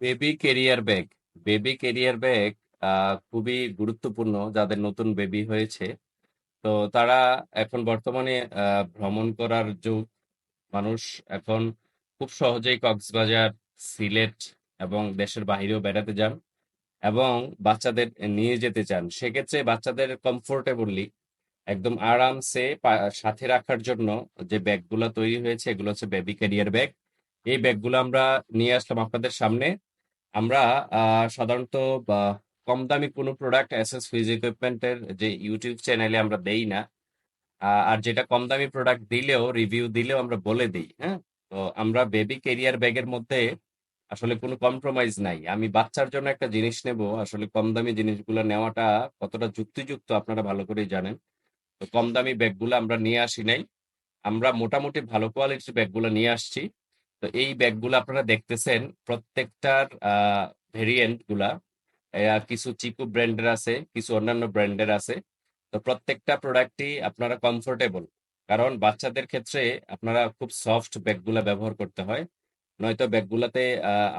Baby carrier bag baby carrier bag খুবই গুরুত্বপূর্ণ যাদের নতুন বেবি হয়েছে। তো তারা এখন বর্তমানে ভ্রমণ করার যুগ। মানুষ এখন খুব সহজেই কক্সবাজার, সিলেট এবং দেশের বাইরেও বেড়াতে যান এবং বাচ্চাদের নিয়ে যেতে চান। সেক্ষেত্রে বাচ্চাদের কমফোর্টেবলি একদম আরামসে সাথে রাখার জন্য যে ব্যাগগুলো তৈরি হয়েছে, এগুলো হচ্ছে বেবি ক্যারিয়ার ব্যাগ এই ব্যাগগুলো আমরা নিয়ে আসলাম আপনাদের সামনে। আমরা সাধারণত কম দামি কোনো প্রোডাক্ট এসএস ফিজ ইকুইপমেন্টের যে ইউটিউব চ্যানেলে আমরা দেই না আর যেটা কম দামি প্রোডাক্ট দিলেও রিভিউ দিলেও আমরা বলে দিই হ্যাঁ? তো আমরা বেবি কেরিয়ার ব্যাগের মধ্যে আসলে কোনো কম্প্রোমাইজ নাই। আমি বাচ্চার জন্য একটা জিনিস নেব, আসলে কম দামি জিনিসগুলো নেওয়াটা কতটা যুক্তিযুক্ত আপনারা ভালো করেই জানেন। তো কম দামি ব্যাগগুলো আমরা নিয়ে আসি নাই। আমরা মোটামুটি ভালো কোয়ালিটির ব্যাগগুলো নিয়ে আসছি। তো এই ব্যাগগুলো আপনারা দেখতেছেন, প্রত্যেকটার ভেরিয়েন্টগুলা। কিছু চিকু ব্র্যান্ডের আছে, কিছু অন্যান্য ব্র্যান্ডের আছে। তো প্রত্যেকটা প্রোডাক্টই আপনারা কমফোর্টেবল কারণ বাচ্চাদের ক্ষেত্রে আপনারা খুব সফট ব্যাগগুলা ব্যবহার করতে হয়। নয়তো ব্যাগগুলাতে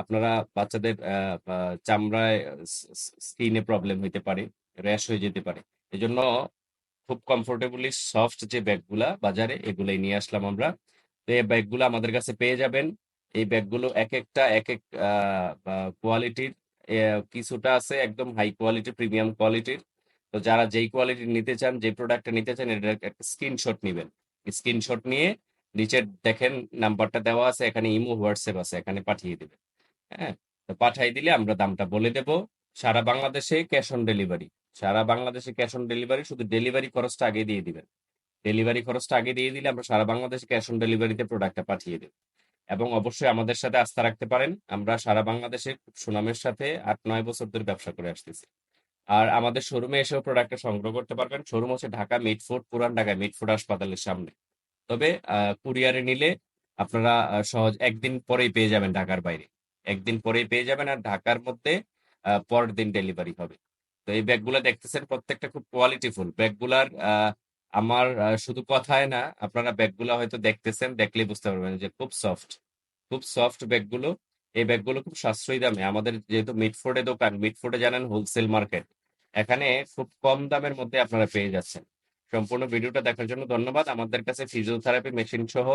আপনারা বাচ্চাদের চামড়ায় স্কিনে প্রবলেম হইতে পারে র্যাশ হয়ে যেতে পারে। এজন্য খুব কমফোর্টেবলি সফট যে ব্যাগগুলা বাজারে, এগুলাই নিয়ে আসলাম আমরা। তো এই ব্যাগগুলো আমাদের কাছে পেয়ে যাবেন। এই ব্যাগগুলো এক একটা এক এক কোয়ালিটির কিছুটা আছে একদম হাই কোয়ালিটি, প্রিমিয়াম কোয়ালিটির। তো যারা যেই কোয়ালিটি নিতে চান যে প্রোডাক্টটা নিতে চান এটা একটা স্ক্রিনশট নিবেন। স্ক্রিনশট নিয়ে নিচে দেখেন নাম্বারটা দেওয়া আছে, এখানে ইমো, হোয়াটসঅ্যাপ আছে, এখানে পাঠিয়ে দেবেন। হ্যাঁ? তো পাঠিয়ে দিলে আমরা দামটা বলে দেব। সারা বাংলাদেশে ক্যাশ অন ডেলিভারি, সারা বাংলাদেশে ক্যাশ অন ডেলিভারি, শুধু ডেলিভারি খরচটা আগে দিয়ে দিবেন। ডেলিভারি খরচটা আগে দিয়ে দিলে আমরা সারা বাংলাদেশে ক্যাশ অন ডেলিভারিতে প্রোডাক্টটা পাঠিয়ে দেব। এবং অবশ্যই আমাদের সাথে আস্থা রাখতে পারেন আমরা সারা বাংলাদেশে সুনামের সাথে আট নয় বছর ধরে ব্যবসা করে আসতেছি। আর আমাদের শোরুমে এসেও প্রোডাক্টটা সংগ্রহ করতে পারবেন। শোরুম হচ্ছে ঢাকা মিটফুড পুরান ঢাকা মিটফুড হাসপাতালের সামনে। তবে কুরিয়ারে নিলে আপনারা সহজ একদিন পরেই পেয়ে যাবেন ঢাকার বাইরে। একদিন পরেই পেয়ে যাবেন আর ঢাকার মধ্যে পরের দিন ডেলিভারি হবে। তো এই ব্যাগগুলো দেখতেছেন প্রত্যেকটা খুব কোয়ালিটিফুল ব্যাগগুলার আহ, আমার শুধু কথায় না, আপনারা ব্যাগগুলো হয়তো দেখতেছেন, দেখলেই বুঝতে পারবেন যে খুব সফট খুব সফট ব্যাগগুলো। এই ব্যাগগুলো খুব সাশ্রয়ী দামে। আমাদের যেহেতু মিটফোর্ডে দোকান, মিটফোর্ডে জানেন হোলসেল মার্কেট এখানে খুব কম দামের মধ্যে আপনারা পেয়ে যাচ্ছেন। সম্পূর্ণ ভিডিওটা দেখার জন্য ধন্যবাদ। আমাদের কাছে ফিজিওথেরাপি মেশিন সহ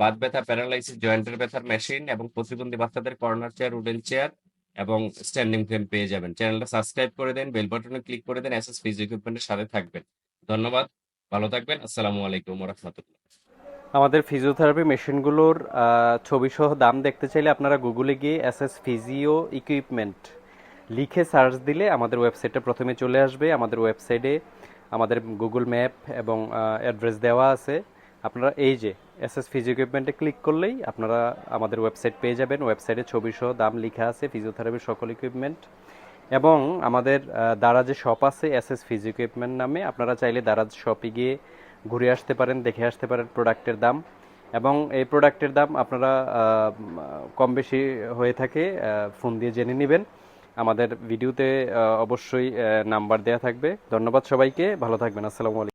বাত ব্যথা প্যারালাইসিস জয়েন্টের ব্যথার মেশিন এবং প্রতিবন্ধী বাচ্চাদের কর্নার চেয়ার উডেন চেয়ার এবং স্ট্যান্ডিং ফ্রেম পেয়ে যাবেন। চ্যানেলটা সাবস্ক্রাইব করে দেন বেল বাটনে ক্লিক করে দেন এসএস ফিজ ইকুইপমেন্টের সাথে থাকবেন। ধন্যবাদ। ভালো থাকবেন, আসসালামু আলাইকুম রহমতুল্লাহ আমাদের ফিজিওথেরাপি মেশিনগুলোর ছবি সহ দাম দেখতে চাইলে আপনারা গুগলে গিয়ে এস এস ফিজিও ইকুইপমেন্ট লিখে সার্চ দিলে আমাদের ওয়েবসাইটটা প্রথমে চলে আসবে। আমাদের ওয়েবসাইটে আমাদের গুগল ম্যাপ এবং অ্যাড্রেস দেওয়া আছে। আপনারা এই যে এস এস ফিজিও ইকুইপমেন্টে ক্লিক করলেই আপনারা আমাদের ওয়েবসাইট পেয়ে যাবেন। ওয়েবসাইটে ছবি সহ দাম লেখা আছে ফিজিওথেরাপির সকল ইকুইপমেন্ট এবং আমাদের দারাজে শপ আছে এস এস ফিজিও ইকুইপমেন্ট নামে। আপনারা চাইলে দারাজ শপে গিয়ে ঘুরে আসতে পারেন, দেখে আসতে পারেন প্রোডাক্টের দাম। এবং এই প্রোডাক্টের দাম আপনারা কম বেশি হয়ে থাকে ফোন দিয়ে জেনে নেবেন। আমাদের ভিডিওতে অবশ্যই নাম্বার দেয়া থাকবে। ধন্যবাদ সবাইকে, ভালো থাকবেন, আসসালামু আলাইকুম।